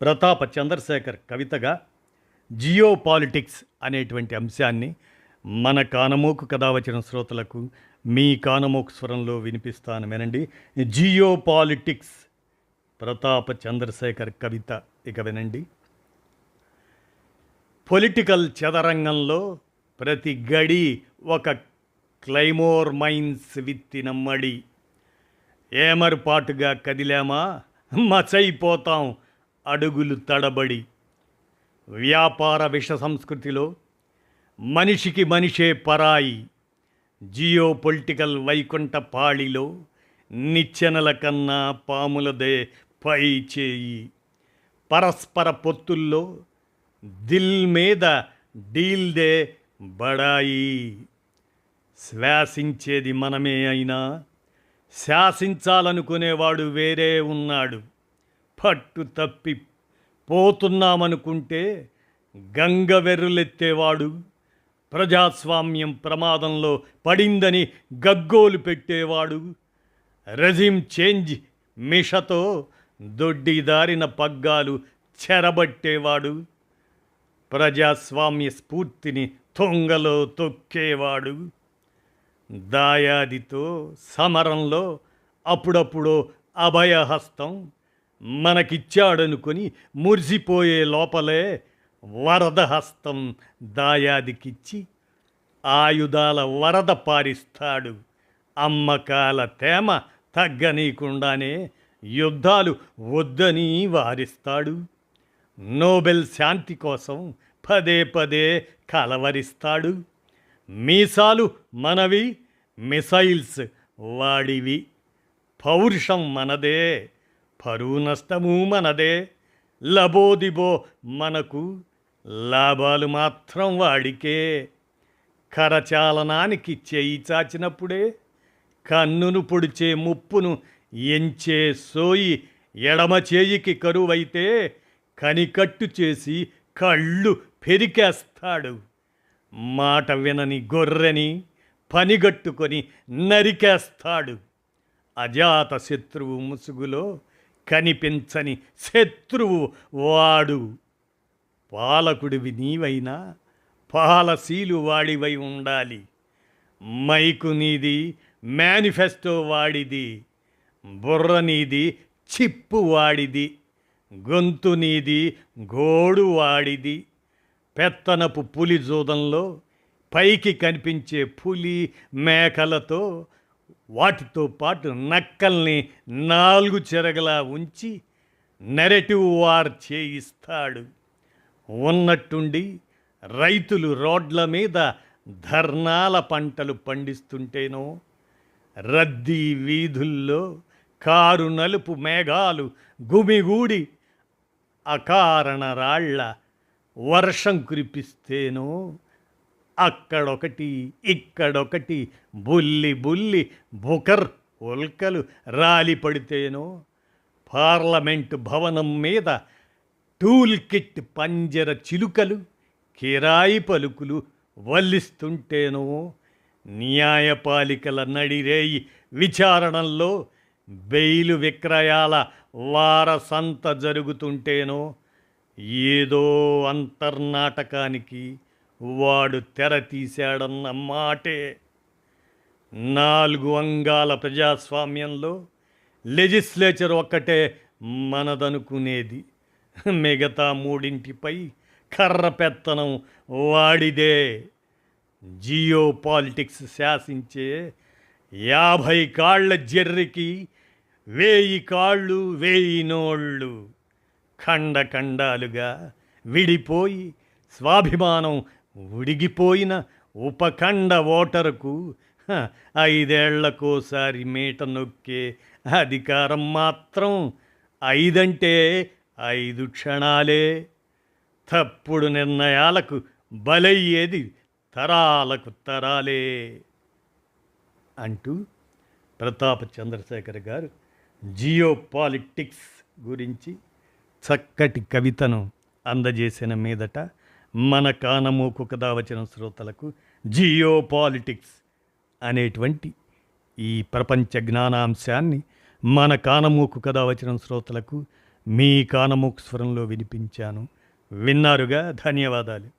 ప్రతాప చంద్రశేఖర్ కవితగా geopolitics అనేటువంటి అంశాన్ని మన కానమోకు కథ వచ్చిన శ్రోతలకు మీ కానమోకు స్వరంలో వినిపిస్తాను వినండి జియో పాలిటిక్స్ ప్రతాప చంద్రశేఖర్ కవిత ఇక వినండి పొలిటికల్ చదరంగంలో ప్రతి గడి ఒక క్లైమోర్ మైన్స్ విత్తిన మడి. ఏమరుపాటుగా కదిలామా? మచైపోతాం అడుగులు తడబడి. వ్యాపార విష సంస్కృతిలో మనిషికి మనిషే పరాయి. జియో పొలిటికల్ వైకుంఠ పాళిలో నిచ్చెనల కన్నా పాములదే పై చేయి. పరస్పర పొత్తుల్లో దిల్ మీద డీల్దే బడాయి. శ్వాసించేది మనమే అయినా శాసించాలనుకునేవాడు వేరే ఉన్నాడు. పట్టు తప్పి పోతున్నామనుకుంటే గంగ వెర్రులెత్తేవాడు. ప్రజాస్వామ్యం ప్రమాదంలో పడిందని గగ్గోలు పెట్టేవాడు. రెజిమ్ చేంజ్ మిషతో దొడ్డిదారిన పగ్గాలు చెరబట్టేవాడు. ప్రజాస్వామ్య స్ఫూర్తిని తొంగలో తొక్కేవాడు. దాయాదితో సమరంలో అప్పుడప్పుడు అభయహస్తం మనకిచ్చాడనుకొని మురిసిపోయే లోపలే వరద హస్తం దాయాదికిచ్చి ఆయుధాల వరద పారిస్తాడు. అమ్మకాల తేమ తగ్గనీయకుండానే యుద్ధాలు వద్దని వారిస్తాడు. నోబెల్ శాంతి కోసం పదే పదే కలవరిస్తాడు. మీసాలు మనవి మిసైల్స్ వాడివి. పౌరుషం మనదే. పరువు నష్టము మనదే. లబోదిబో మనకు లాభాలు మాత్రం వాడికే. కరచాలనానికి చేయి చాచినప్పుడే కన్నును పొడిచే ముప్పును ఎంచే సోయి ఎడమ చేయికి కరువైతే కనికట్టు చేసి కళ్ళు పెరికేస్తాడు. మాట వినని గొర్రెని పనిగట్టుకొని నరికేస్తాడు. అజాత శత్రువు ముసుగులో కనిపించని శత్రువు వాడు. పాలకుడివి నీవైనా పాలసీలు వాడివై ఉండాలి. మైకు నీది మేనిఫెస్టో వాడిది. బుర్ర నీది చిప్పు వాడిది. గొంతు నీది గోడు వాడిది. పెత్తనపు పులి జూదంలో పైకి కనిపించే పులి మేకలతో వాటితో పాటు నక్కల్ని నాలుగు చెరగలా ఉంచి నెరటివ్ వార్ చేయిస్తాడు. ఉన్నట్టుండి రైతులు రోడ్ల మీద ధర్నాల పంటలు పండిస్తుంటేనో రద్దీ వీధుల్లో కారు నలుపు మేఘాలు గుమిగూడి అకారణ రాళ్ళ వర్షం కురిపిస్తేనో అక్కడొకటి ఇక్కడొకటి బుల్లి బుల్లి బుకర్ ఉల్కలు రాలి పడితేనో పార్లమెంటు భవనం మీద టూల్ కిట్ పంజర చిలుకలు కిరాయి పలుకులు వల్లిస్తుంటేనో న్యాయపాలికల నడిరేయి విచారణల్లో బెయిలు విక్రయాల వారసంత జరుగుతుంటేనో ఏదో అంతర్నాటకానికి వాడు తెర తీశాడన్న మాటే నాలుగు అంగాల ప్రజాస్వామ్యంలో లెజిస్లేచర్ ఒక్కటే మనదనుకునేది. మిగతా మూడింటిపై కర్ర పెత్తనం వాడిదే. జియో పాలిటిక్స్ శాసించే యాభై కాళ్ళ జర్రికి వేయి కాళ్ళు వేయి నోళ్ళు. ఖండ ఖండాలుగా విడిపోయి స్వాభిమానం ఉడిగిపోయిన ఉపఖండ ఓటరుకు ఐదేళ్ళకోసారి మీట నొక్కే అధికారం మాత్రం ఐదంటే ఐదు క్షణాలే. తప్పుడు నిర్ణయాలకు బలయ్యేది తరాలకు తరాలే అంటూ ప్రతాప చంద్రశేఖర్ గారు జియో పాలిటిక్స్ గురించి చక్కటి కవితను అందజేసిన మీదట మన కానమూకు కథ వచ్చిన శ్రోతలకు జియో పాలిటిక్స్ అనేటువంటి ఈ ప్రపంచ జ్ఞానాంశాన్ని మన కానమూకు కథ వచ్చిన శ్రోతలకు మీ కానమూకు స్వరంలో వినిపించాను. విన్నారుగా? ధన్యవాదాలు.